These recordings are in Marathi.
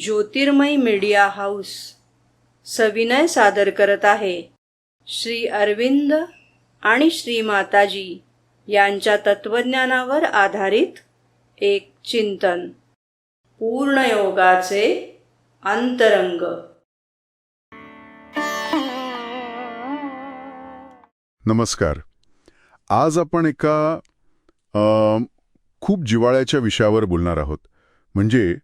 ज्योतिर्मय मीडिया हाऊस सविनय सादर करत आहे. श्री अरविंद आणि श्री माताजी यांच्या तत्वज्ञानावर आधारित एक चिंतन. पूर्णयोगाचे अंतरंग. नमस्कार. आज आपण एका खूप जिवाळ्याच्या विषयावर बोलणार आहोत. म्हणजे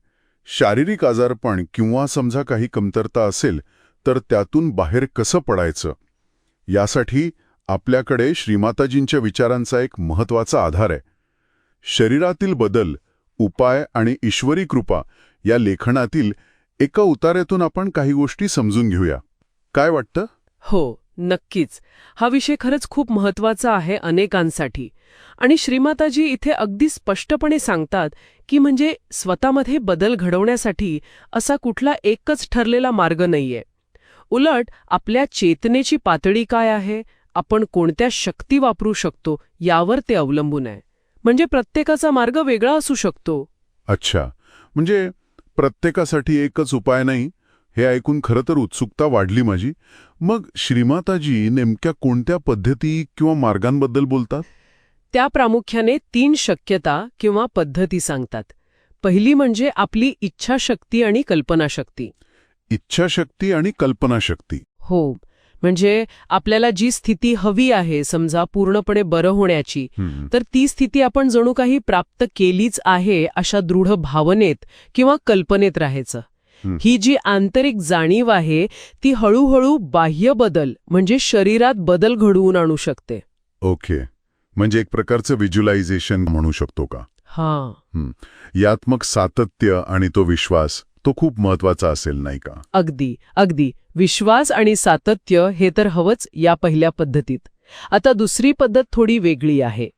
शारीरिक आजारपण किंवा समजा काही कमतरता असेल तर त्यातून बाहेर कसं पडायचं? यासाठी आपल्याकडे श्रीमाताजींच्या विचारांचा एक महत्त्वाचा आधार आहे. शरीरातील बदल उपाय आणि ईश्वरी कृपा या लेखनातील एका उतार्यातून आपण काही गोष्टी समजून घेऊया. काय वाटतं? हो नक्कीच. हा विषय खरंच खूप महत्त्वाचा आहे अनेकांसाठी. आणि श्रीमाताजी इथे अगदी स्पष्टपणे सांगतात की म्हणजे स्वतःमध्ये बदल घडवण्यासाठी असा कुठला एकच ठरलेला मार्ग नाहीये. उलट आपल्या चेतनेची पातळी काय आहे? आपण कोणत्या शक्ती वापरू शकतो? यावर ते अवलंबून आहे. म्हणजे प्रत्येकाचा मार्ग वेगळा असू शकतो. अच्छा. म्हणजे प्रत्येकासाठी एकच उपाय नाही? हे ऐकून खरं तर उत्सुकता वाढली माझी. मग श्रीमाताजी नेमक्या कोणत्या पद्धती किंवा मार्गांबद्दल बोलतात? त्या प्रामुख्याने तीन शक्यता किंवा पद्धती सांगतात. पहिली म्हणजे आपली इच्छाशक्ती आणि कल्पनाशक्ती. इच्छाशक्ती आणि कल्पनाशक्ती. हो म्हणजे आपल्याला जी स्थिती हवी आहे समजा पूर्णपणे बरं होण्याची तर ती स्थिती आपण जणू काही प्राप्त केलीच आहे अशा दृढ भावनेत किंवा कल्पनेत राहायचं. हं. ही जी आंतरिक जाणीव आहे ती हळूहळू बाह्य बदल म्हणजे शरीरात बदल घडवून आणू शकते. ओके. म्हणजे एक प्रकारचं व्हिज्युलायझेशन म्हणू शकतो का? हां. यात मग सातत्य आणि तो विश्वास तो खूप महत्त्वाचा असेल नाही का? अगदी अगदी. विश्वास आणि सातत्य हे तर हवंच या पहिल्या पद्धतीत. आता दुसरी पद्धत थोडी वेगळी आहे.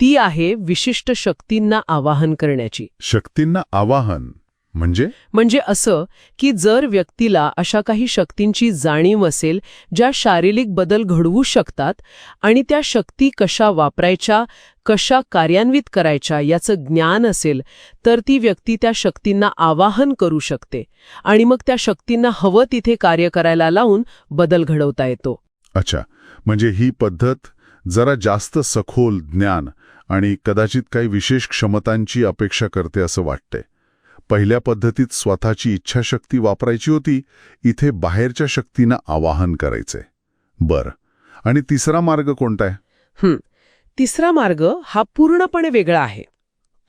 ती आहे विशिष्ट शक्तींना आवाहन करण्याची. शक्तींना आवाहन? म्हणजे? म्हणजे असं की जर व्यक्तीला अशा काही शक्तींची जाणीव असेल ज्या शारीरिक बदल घडवू शकतात आणि त्या शक्ती कशा वापरायच्या कशा कार्यान्वित करायच्या याचं ज्ञान असेल तर ती व्यक्ती त्या शक्तींना आवाहन करू शकते आणि मग त्या शक्तींना हवं तिथे कार्य करायला लावून बदल घडवता येतो. अच्छा. म्हणजे ही पद्धत जरा जास्त सखोल ज्ञान आणि कदाचित काही विशेष क्षमतांची अपेक्षा करते असं वाटतंय. पहिल्या पद्धतीत स्वतःची इच्छाशक्ती वापरायची होती इथे बाहेरच्या शक्तींना आवाहन करायचंय बरं. आणि तिसरा मार्ग कोणता आहे. तिसरा मार्ग हा पूर्णपणे वेगळा आहे.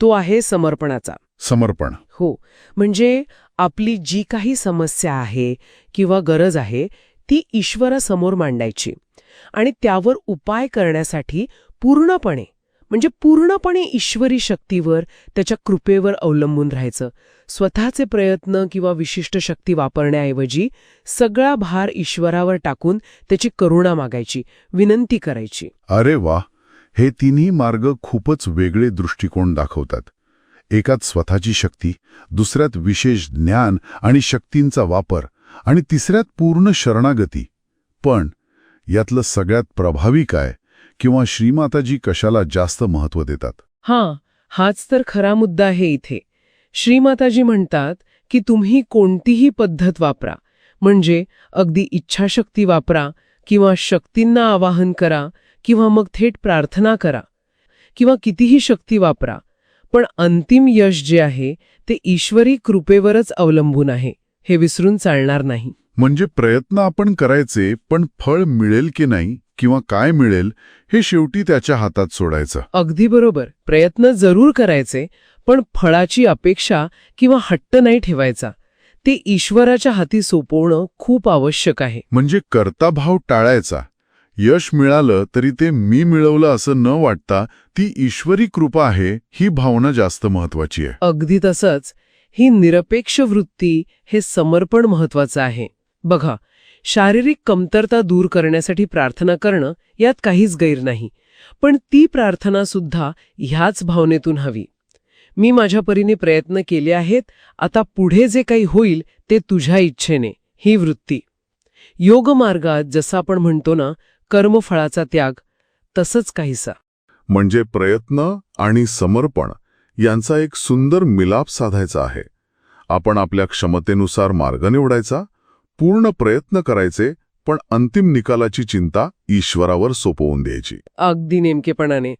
तो आहे समर्पणाचा. समर्पण. हो. म्हणजे आपली जी काही समस्या आहे किंवा गरज आहे ती ईश्वरासमोर मांडायची. आणि त्यावर उपाय करण्यासाठी पूर्णपणे म्हणजे पूर्णपणे ईश्वरी शक्तीवर त्याच्या कृपेवर अवलंबून राहायचं. स्वतःचे प्रयत्न किंवा विशिष्ट शक्ती वापरण्याऐवजी सगळा भार ईश्वरावर टाकून त्याची करुणा मागायची विनंती करायची. अरे वा हे तिन्ही मार्ग खूपच वेगळे दृष्टिकोन दाखवतात. एकात स्वतःची शक्ती दुसऱ्यात विशेष ज्ञान आणि शक्तींचा वापर आणि तिसऱ्यात पूर्ण शरणागती. पण यातलं सगळ्यात प्रभावी काय? किंवा श्रीमाताजी कशाला जास्त महत्त्व देतात? हां हाच तर खरा मुद्दा आहे इथे. श्रीमाताजी म्हणतात की तुम्ही कोणतीही पद्धत वापरा. म्हणजे अगदी इच्छाशक्ती वापरा किंवा शक्तींना आवाहन करा किंवा मग थेट प्रार्थना करा. किंवा कितीही शक्ती वापरा पण अंतिम यश जे आहे ते ईश्वरी कृपेवरच अवलंबून आहे. हे विसरून चालणार नाही. म्हणजे प्रयत्न आपण करायचे पण फळ मिळेल की नाही? किंवा काय मिळेल हे शेवटी त्याच्या हातात सोडायचं. अगदी बरोबर. प्रयत्न जरूर करायचे पण फळाची अपेक्षा किंवा हट्ट नाही ठेवायचा. ते ईश्वराच्या हाती सोपवणं खूप आवश्यक आहे. म्हणजे कर्ताभाव टाळायचा. यश मिळालं तरी ते मी मिळवलं असं न वाटता ती ईश्वरी कृपा आहे ही भावना जास्त महत्वाची आहे. अगदी तसंच. ही निरपेक्ष वृत्ती हे समर्पण महत्वाचं आहे. बघा शारीरिक कमतरता दूर करण्यासाठी प्रार्थना करणं यात काहीच गैर नाही. पण ती प्रार्थना सुद्धा ह्याच भावनेतून हवी. मी माझ्या परीने प्रयत्न केले आहेत आता पुढे जे काही होईल ते तुझ्या इच्छेने. ही वृत्ती. योगमार्गात जसं आपण म्हणतो ना कर्मफळाचा त्याग तसंच काहीसा. म्हणजे प्रयत्न आणि समर्पण यांचा एक सुंदर मिलाप साधायचा आहे. आपण आपल्या क्षमतेनुसार मार्ग निवडायचा पूर्ण प्रयत्न करायचे पण अंतिम निकालाची चिंता ईश्वरावर सोपवून द्यायची. अगदी नेमकेपणाने.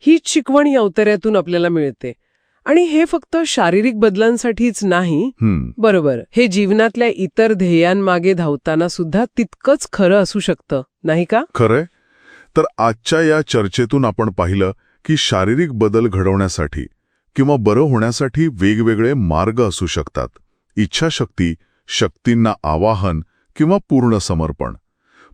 हीच शिकवण या अवतऱ्यातून आपल्याला मिळते. आणि हे फक्त शारीरिक बदलांसाठीच नाही बरोबर. हे जीवनातल्या इतर ध्येयांमागे धावताना सुद्धा तितकंच खरं असू शकतं नाही का? खरंय? तर आजच्या या चर्चेतून आपण पाहिलं की शारीरिक बदल घडवण्यासाठी किंवा बरं होण्यासाठी वेगवेगळे मार्ग असू शकतात. इच्छाशक्ती शक्तींना आवाहन किंवा पूर्ण समर्पण.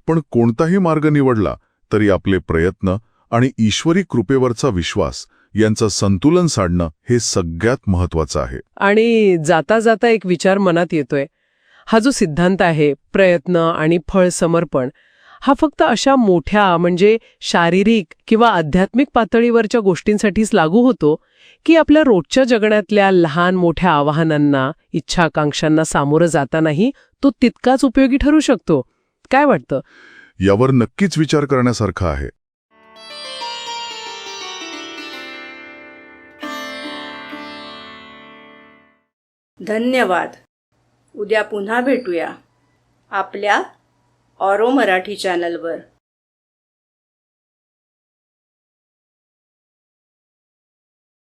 पण कोणताही मार्ग निवडला तरी आपले प्रयत्न आणि ईश्वरी कृपेवरचा विश्वास यांचं संतुलन साधणं हे सगळ्यात महत्वाचं आहे. आणि जाता जाता एक विचार मनात येतोय. हा जो सिद्धांत आहे प्रयत्न आणि फळ समर्पण हा फक्त अशा मोठ्या म्हणजे शारीरिक किंवा आध्यात्मिक पातळीवरच्या गोष्टींसाठीच लागू होतो की आपल्या रोजच्या जगण्यातल्या लहान मोठ्या आवाहनांना इच्छाकांक्षांना सामोरं जातानाही तो तितकाच उपयोगी ठरू शकतो. काय वाटतं? यावर नक्कीच विचार करण्यासारखा आहे. धन्यवाद. उद्या पुन्हा भेटूया. आपल्या ऑरो मराठी चॅनलवर.